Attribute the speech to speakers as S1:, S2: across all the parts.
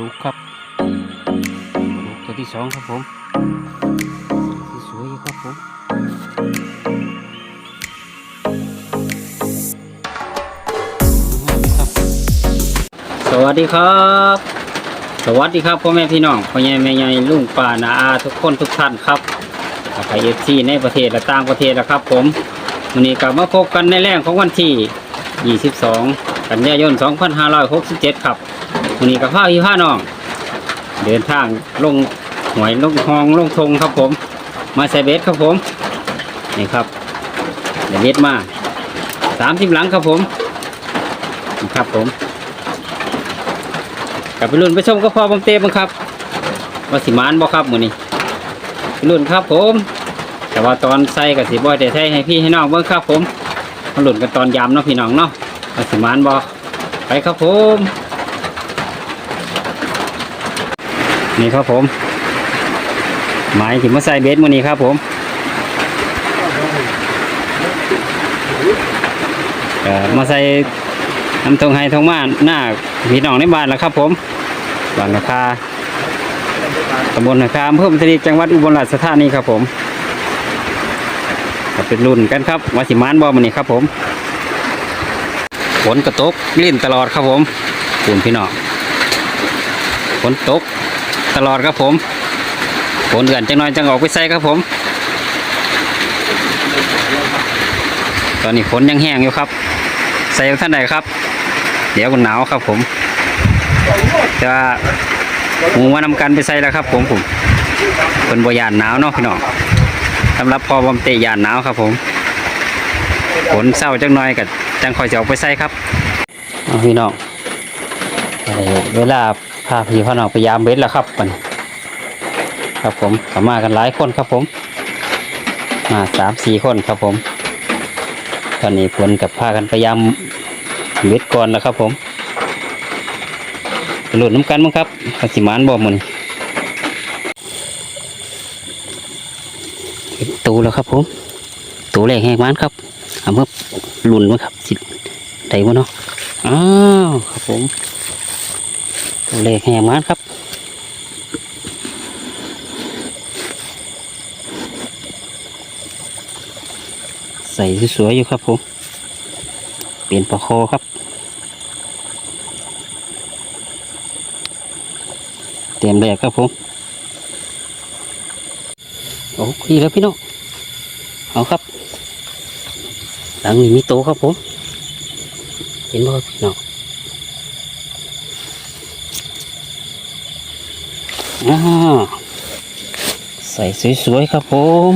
S1: ดุกครับปลาดุกตัวที่สองครับผมสวยครับผมสวัสดีครับ สวัสดีครับพ่อแม่พี่น้องพ่อใหญ่แม่ใหญ่ลุงป้านาอาทุกคนทุกท่านครับไปเอฟซีในประเทศและต่างประเทศนะครับ ผมวันนี้กลับมาพบกันในแรงของวันที่ 22 กันยายน 2567 ครับ วันนี้กับพ่อพี่พ่อน้อง เดินทางลงหวยลงคลองลงทงครับผม มาใส่เบสครับผมนี่ครับเดี๋ยวเบสมาสามสิบหลังครับผมครับผมกลับไปรุ่นไปชมก็พอบางเต้บังครับว่าสิมานบ่ครับมือนี้รุ่นครับผม แต่ว่าตอนใส่กับสีบอยแต่ใส่ให้พี่ให้น้องเบิ่งครับผมมารุ่นกันตอนยามเนาะพี่น้องเนาะว่าสิมานบ่ไปครับผม นี่ครับผมหมายถึงมาใส่เบสมือนี้ครับผมเอ่อมาใส่น้ำทงไฮทงมาหน้าพี่น้องในบ้านแล้วครับ ผมบ้านนาคาตำบลนาคาอำเภอพุทธิจังหวัดอุบลราชธานีครับผมเป็นรุ่นกันครับวาสิมานบอมันนี่ครับ ผมฝนกระตกลิ่นตลอดครับผมคุณพี่น้องฝนตก ลอดครับผมฝนเดือนจังน้อยจังออกไปใส่ครับผม ตอนนี้ฝนยังแห้งอยู่ครับ ใส่ท่านใดครับ เดี๋ยวมันหนาวครับผมจะหมูมานำกันไปใส่แล้วครับ ผมผมเป็นบยานหนาวเนาะพี่น้องสำหรับพอบอมเตยานหนาวครับ ผมฝนเศร้าจังน้อยกับจังคอยจะออกไปใส่ครับเอาพี่น้องเวลา พาพี่พ่อน้องไปยามเบ็ดแล้วครับมันครับผมก็มากันหลายคนครับผม มาสามสี่คนครับผม ตอนนี้ฝนกับพากันพยายามเบ็ดก่อนแล้วครับผมหลุดน้ำกันมั้งครับปสิมานบ่มันเห็นตูแล้วครับผมตูแรกแหกมันครับเอาเมื่อหลุนมั้งครับสิได้บ่เนาะอ้าวครับผม ตูแรกแหกมันครับใส่สวยๆอยู่ครับผม เปลี่ยนปลาคอครับ เตรียมแรกครับผม โอ้ดีแล้วพี่น้องเอาครับ หลังนี้มีโตครับผม เห็นบ่ครับพี่น้อง อ่าใส่สวยๆครับผม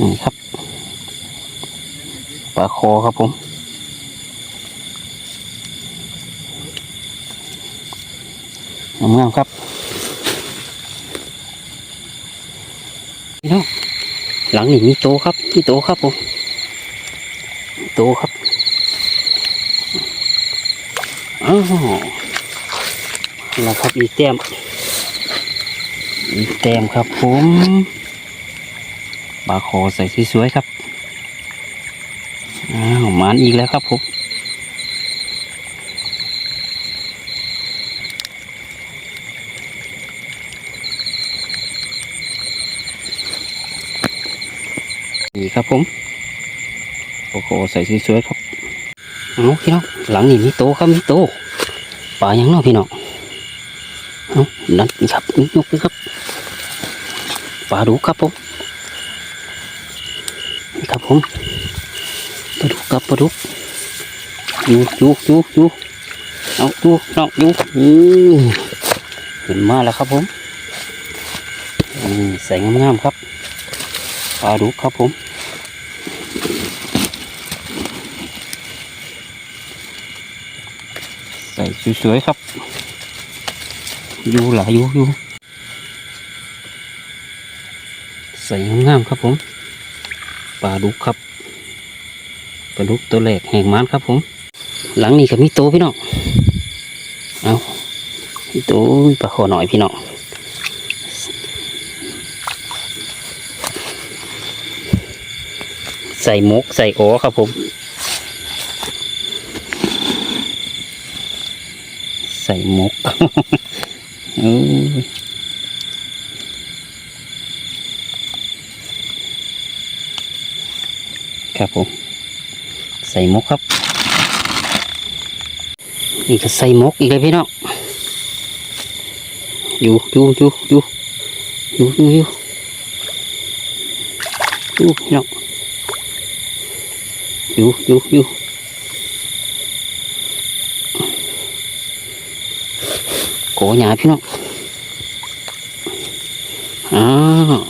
S1: นี่ครับปลาคอครับผมงามๆครับพี่น้องหลังนี่มีโตครับมีโตครับผมโตครับอ้าว แล้วครับอีกแต้มอีกแต้มครับผมปลาคอใส่สวยๆครับอ้าวหมานอีกแล้วครับผมนี่ครับผมโอ้โหใส่สวยๆครับเอาพี่น้องหลังนี่มีโตครับมีโตปลายังเนาะพี่น้อง นั่นครับนี่ยกครับปลาดูครับผมครับผมปลาดุกครับปลาดุกอยู่อยู่อยู่อยู่เอาอยู่น้องอยู่อืมขึ้นมาแล้วครับผมอืมใส่งามๆครับปลาดุกครับผมใส่สวยๆครับ อยู่หลายอยู่อยู่ใส่งามครับผมปลาดุกครับปลาดุกตัวแรกแห่งมันครับผม หลังนี้ก็มีโตพี่น้องเอามีโตปลาขอหน่อยพี่น้องใส่มกใส่โอครับผม ใส่มก เออครับผม ใส่มกครับ นี่ก็ใส่มกอีกเลยพี่น้องอยู่อยู่อยู่อยู่อยู่อยู่อยู่อยู่พี่น้องอยู่อยู่อยู่โก หยาพี่น้องอ้าว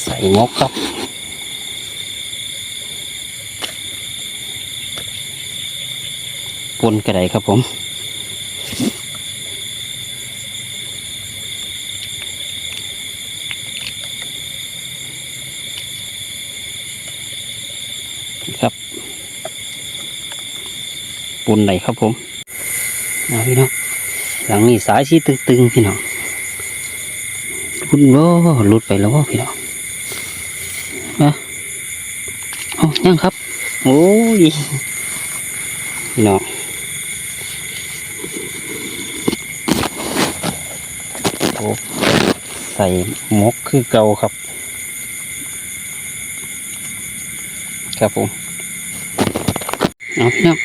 S1: ใส่หมกครับปนกระไดครับผมครับปนไหนครับผมเอาพี่น้อง หลังนี้สายสีตึงๆพี่น้องรุดโอ้หลุดไปแล้วพี่น้องอะเอายังครับ โอ้ยพี่น้องโอ้ใส่มกคือเก่าครับ ครับผมเอาพี่น้อง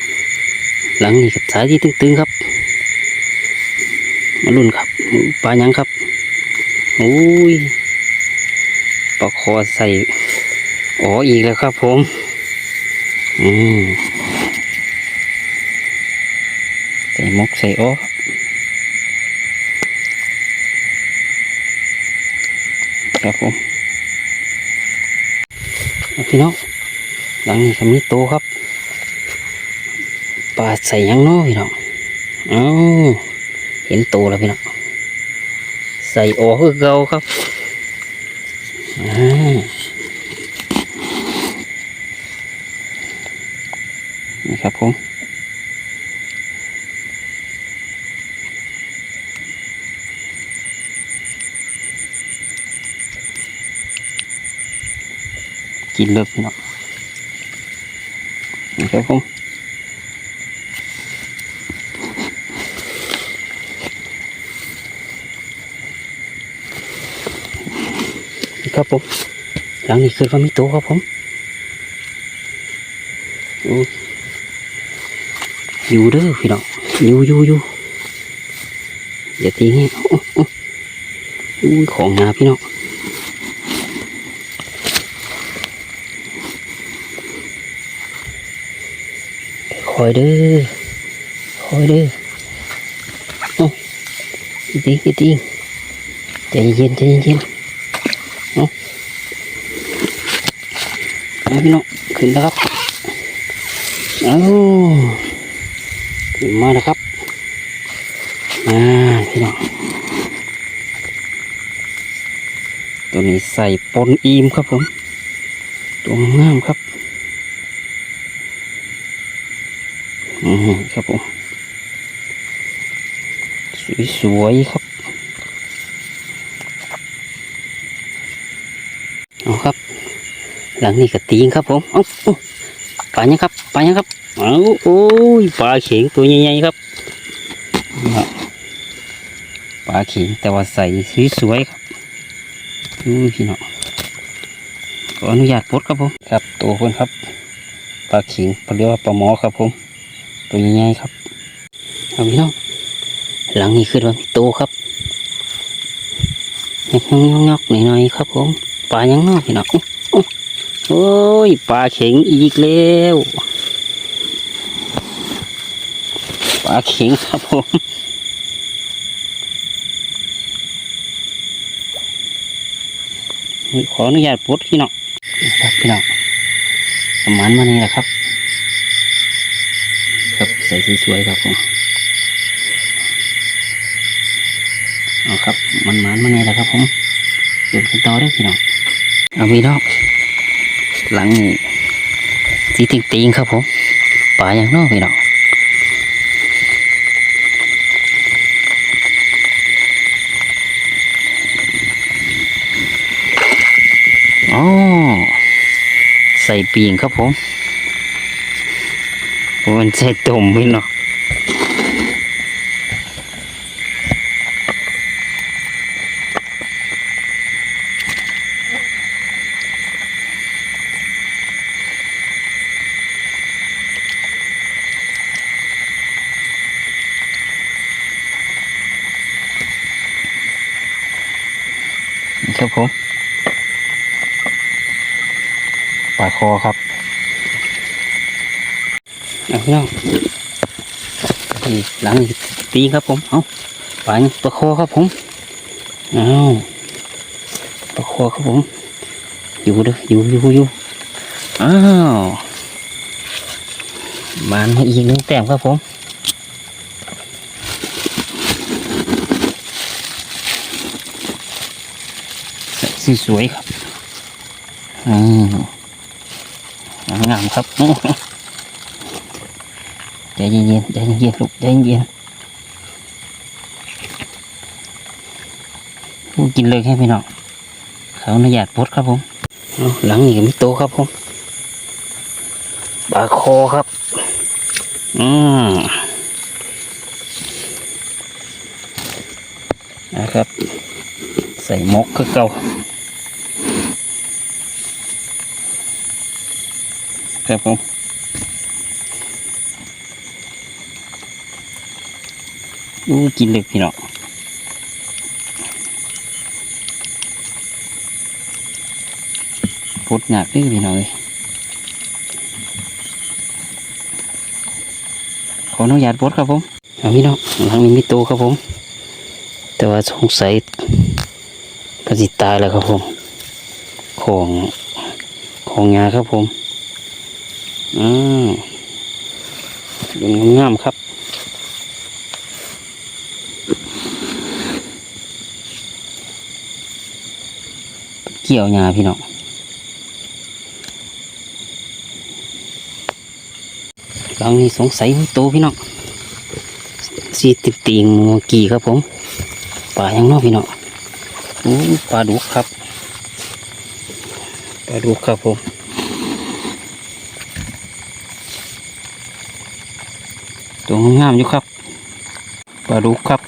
S1: หลังนี้กับสายที่ตึงๆครับ มาลุ่นครับปลายังครับโอ้ยปลาคอใส่อ๋ออีกแล้วครับ ผม อืมใส่หมกใส่อ๋อครับผมเอาพี่น้องหลังนี้ก็มีโตครับปลาใส่ยังน้อพี่น้องอ้า เห็นโตแล้วพี่น้องใส่ออกคือเก่าครับนี่ครับผมกินเลิกพี่น้องนี่ครับผม ครับผม หลังนี้คือว่ามีโตครับผมอยู่เด้อพี่น้องอยู่อยู่อยู่อย่าตีงี้ของงาพี่น้องคอยเด้อคอยเด้อโอ้อีติงอีติงใจเย็นใจเย็น เอาเอาพี่น้องขึ้นแล้วครับเอาขึ้นมาแล้วครับอ่าพี่น้องตัวนี้ใส่ปนอีมครับผม ตัวงามครับอืมครับผมสวยๆครับเอาครับ หลังนี้ก็ตีงครับผมเอาเอาปลายังครับปลายังครับเอาโอ้ยปลาเข็งตัวใหญ่ๆครับนี่ฮะปลาเข็งแต่ว่าใส่สวยๆครับอู้ยพี่น้องขออนุญาตปลดครับผมครับตัวเพื่อนครับปลาเข็งเรียกว่าปลาหมอครับผม ตัวใหญ่ๆครับเอาพี่น้องหลังนี้ขึ้นว่ามีโตครับยักงอกงอกๆหน่อยๆครับผมปลายังงอกพี่น้องอุ๊ยอุ๊ย โอ้ยปลาเข็งอีกแล้วปลาเข็งครับผมขออนุญาตปลดพี่น้องครับพี่น้องประมาณมานี่แหละครับ ครับใส่สวยๆครับผมเอาครับมันมันมานี่แหละครับผมเดินกันต่อเด้อพี่น้องเอาพี่น้อง หลังนี่สีติงติงๆครับผมป่าอย่างนอกพี่น้องอ๋อใส่ปีงครับผมมันใส่ตุ่มพี่เนาะ ครับผมปลาคอครับเอาพี่น้องนี่หลังตีครับผมเอาปลาปลาคอครับผมเอาปลาคอครับผม อยู่เด้ออยู่อยู่อยู่อ้าวมานมาอีกหนึ่งแต้มครับผม สีสวยครับอืมงามครับใจเย็นๆใจเย็นๆลูกใจเย็นๆพูดกินเลยแค่พี่น้องเขาอนุญาตพดครับผมเอาหลังนี่ก็มีโตครับผมบาคอครับ อืมนะครับ ใส่หมกคือเก่า ครับผมอู้กินเลยพี่น้องพุดหนักเด้วยพี่น้องเลยขออนุญาตพดครับผมเอาพี่น้องหลังนี้มีโตครับผม แต่ว่าสงสัยก็สิตายแล้วครับผม ของของงาครับผม อืมดูงามครับ เกี่ยวงาพี่น้องหลังนี้สงสัยโตพี่น้องสีติดติงมัวกี่ครับผมป่ายังนอกพี่น้องปลาดุกครับปลาดุกครับผม ตัวงามอยู่ครับปลาดุกครับ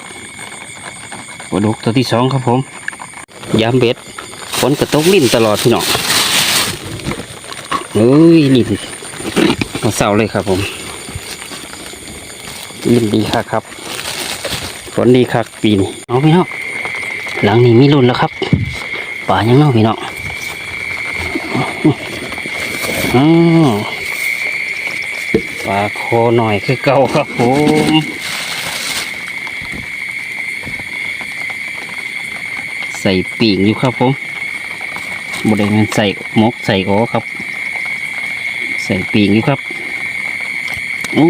S1: ปลาดุกตัวที่สองครับผมยามเบ็ดฝนกระตกลิ้นตลอดพี่น้องเฮ้ยนี่มาเศร้าเลยครับผมลิ้นดีคักครับฝนดีคักปีนี้เอาพี่น้องหลังนี้มีรุ่นแล้วครับป่ายังเนอกพี่น้องออ ปลาโคหน่อยคือเก่าครับผมใส่ปีกอยู่ครับผมบริเวณใส่หมกใส่โอครับ ใส่ปีกอยู่ครับอู้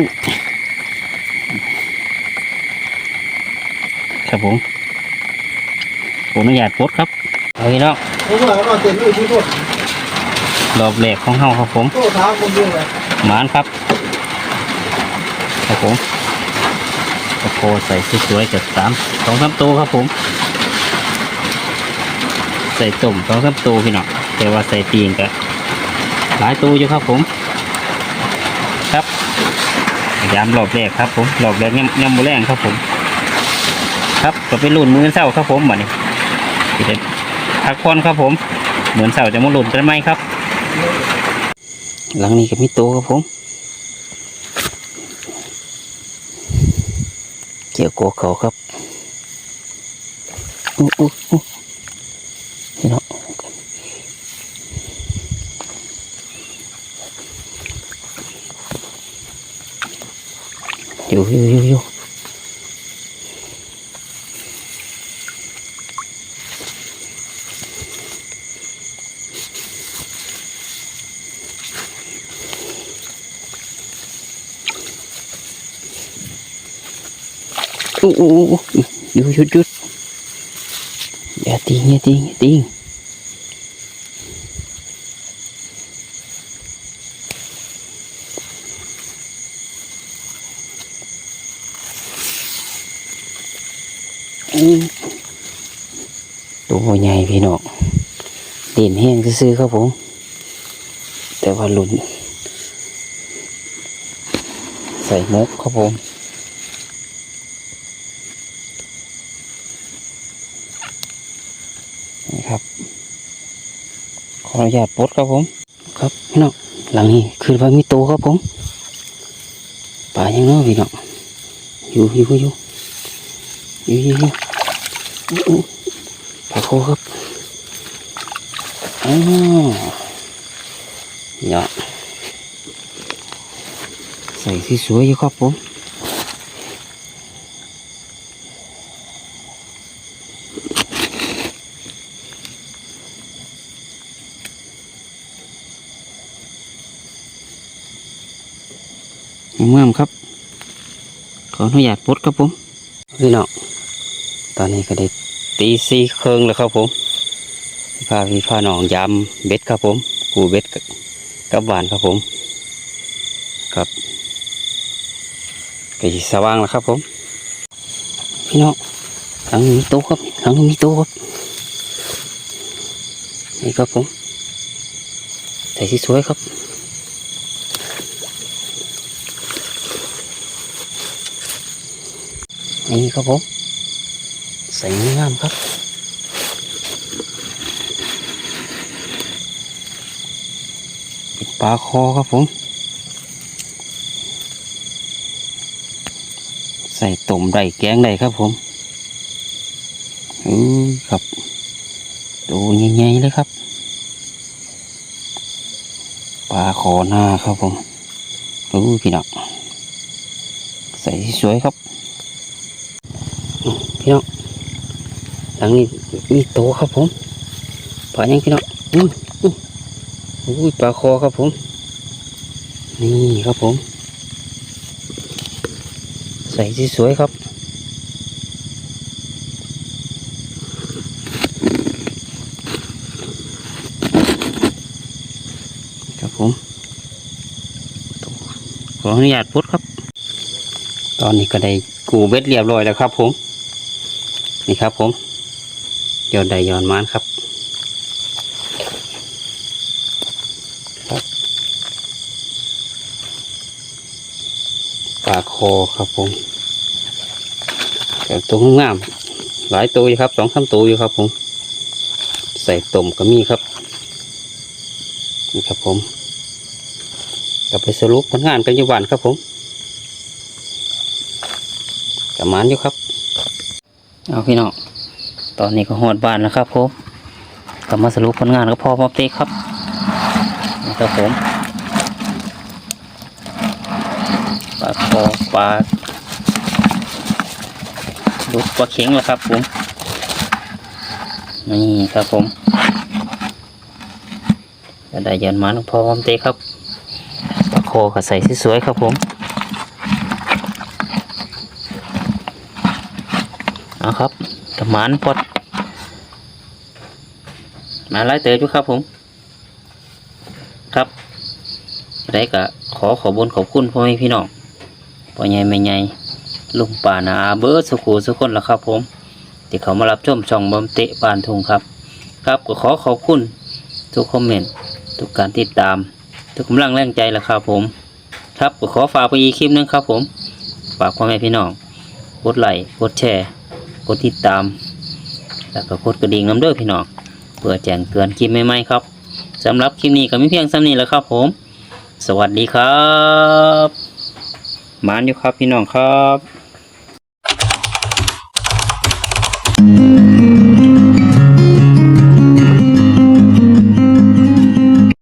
S1: ครับผมผมอนุญาตโพสต์ครับเอาพี่น้อง
S2: เพราะว่าเราเต็มอยู่ที่ตัว
S1: รอบแรกของเฮาครับผม
S2: ตัวเท้าคนเดียวเลย
S1: หมานครับ ครับผมตะโพใส่สวยๆกับสามสองสามตัวครับผม ใส่ตุ่มสองสามตัวพี่น้องแต่ว่าใส่ตีนกับหลายตัวอยู่ครับผม ครับยามรอบแรกครับผมรอบแรกยังยังโมแรงครับผม ครับก็เป็นรุ่นมือเศร้าครับผมบัดนี้สิเด็ดพักผ่อนครับผม เหมือนเสาจะมาหล่นกันไหมครับ หลังนี้ก็มีโตวครับผม เกี่ยวกับเขาครับอู้อู้อู้นี่เนาะอยู่อยู่อยู่อยู่ อู้อู้อู้อู้หยุดหยุดหยุดอย่าตีอย่าตีอย่าตีตัวใหญ่พี่น้องเด่นแห้งซื้อครับผม แต่ว่าหลุนใส่มกครับผม นี่ครับ ข ออนุญาตปลดครับผม ครับพี่น้องหลังนี้คือว่ามีโตครับผมป่ายังเนาะพี่น้องอยู่อยู่อยู่อยู่อยู่อยู่อู้อู้ปลาโคครับอ๋อเนี่ยใส่ที่สวยอยู่ครับผม งามครับ ขออนุญาตปลดครับผมพี่น้องตอนนี้ก็ได้ตีสี่เครื่องแล้วครับผมพาพี่พาน้องยำเบ็ดครับผม กูเบ็ดกับหวานครับผม ครับก็สว่างแล้วครับผม พี่น้องหลังนี้มีตู้ครับหลังนี้มีตู้ครับนี่ครับผมใส่ที่สวยครับ นี่ครับผมใส่งามครับป็นปลาคอครับผม ใส่ต้มได้แกงได้ครับผมอือครับดูใหญ่ๆเลยครับปลาคอหน้าครับผมอู้พี่น้องใส่สวยครับ พี่น้องหลังนี้มีโตครับผมปลายังพี่น้องอุ้ยอุ้ยอุ้ยปลาคอครับผม นี่ครับผม ใส่สวยครับครับผมขออนุญาตพุดครับ ตอนนี้ก็ได้กูเบ็ดเรียบร้อยแล้วครับผม นี่ครับผมยอดใดยอดมานครับครับปลาคอครับผมแต่ตัวงามหลายตัวอยู่ครับสองสามตัวอยู่ครับผมใส่ต้มก็มีครับนี่ครับผมกลับไปสรุปผลงานกันอยู่บ้านครับผมกับมานอยู่ครับ เอาพี่น้องตอนนี้ก็หอดบ้านแล้วครับผมกลับมาสรุปผลงานก็พอมาเตะครับนี่ครับผมปลาคอปลาดุกปลาเข็งแล้วครับผมนี่ครับผมก็ได้ยันมันพอพอมเตะครับปลาคอก็ใส่สวยๆครับผม เอาครับกระมานพอดมาไล่เตยจุครับผม ครับได้กะขอขอบนขอบคุณพ่อแม่พี่น้องพ่อใหญ่แม่ใหญ่ลุงป่านาอาเบิร์ดสุขูสุคนละครับ ผมที่เขามารับชมช่องบอมเตะบานทุงครับ ครับก็ขอขอบคุณทุกคอมเมนต์ทุกการติดตาม ทุกกำลังแรงใจละครับผม ครับก็ขอฝากไปอีกคลิปนึงครับ ผมฝากพ่อแม่พี่น้องกดไลค์กดแชร์ กดติดตาม แล้วก็กดกระดิ่งน้ำเด้อพี่น้องเพื่อแจ้งเตือนคลิปใหม่ๆครับสำหรับคลิปนี้ก็มีเพียงซ้ำนี้แหล้วครับผม สวัสดีครับมานอยู่ครับพี่น้องครับ